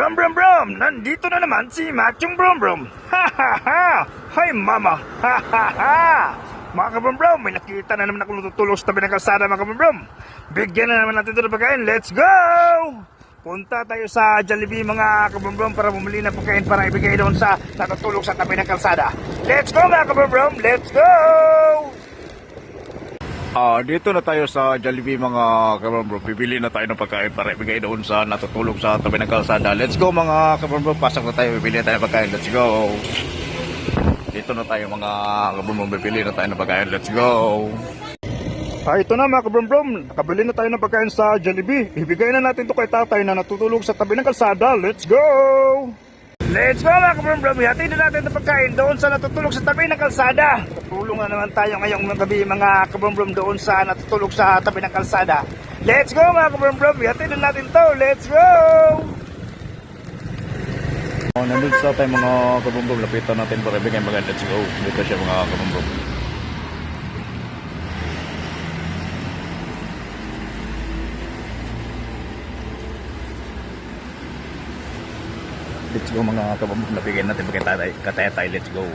Brum brum brum! Nandito na naman si Machong Brum Brum! Ha ha ha! Hi mama! Ha ha ha! Mga kabrum brum, may nakita na naman ako natutulog sa tabi ng kalsada mga kabrum brum. Bigyan na naman natin ito ng pagkain. Let's go! Punta tayo sa Jollibee mga kabrum brum para bumili ng pagkain para ibigay doon sa natutulog sa tabi ng kalsada. Let's go mga kabrum brum! Let's go! Ah, dito na tayo sa Jollibee mga kabambro. Bibili na tayo ng pagkain para ibigay doon sa natutulog sa tabi ng kalsada. Let's go mga kabambro. Pasok na tayo. Bibili na tayo ng pagkain. Let's go. Dito na tayo mga kabambro. Bibili na tayo ng pagkain. Let's go. Ah, ito na mga kabrum-brum. Nakabili na tayo ng pagkain sa Jollibee. Ibigay na natin to kay tatay na natutulog sa tabi ng kalsada. Let's go! Let's go mga kabrum-brum. Ihatid na natin ang pagkain doon sa natutulog sa tabi ng kalsada. Tutulong na naman tayo ngayong gabi mga kabrum-brum doon sa natutulog sa tabi ng kalsada. Let's go mga kabrum-brum. Ihatid na natin to. Let's go! Oh, nandun sa tayo mga kabambro. Lapitan natin para ng pagkain. Let's go. Dito siya mga kabambro. Let's go mga kabambro. Nabigyan natin. Kataya tayo. Let's go.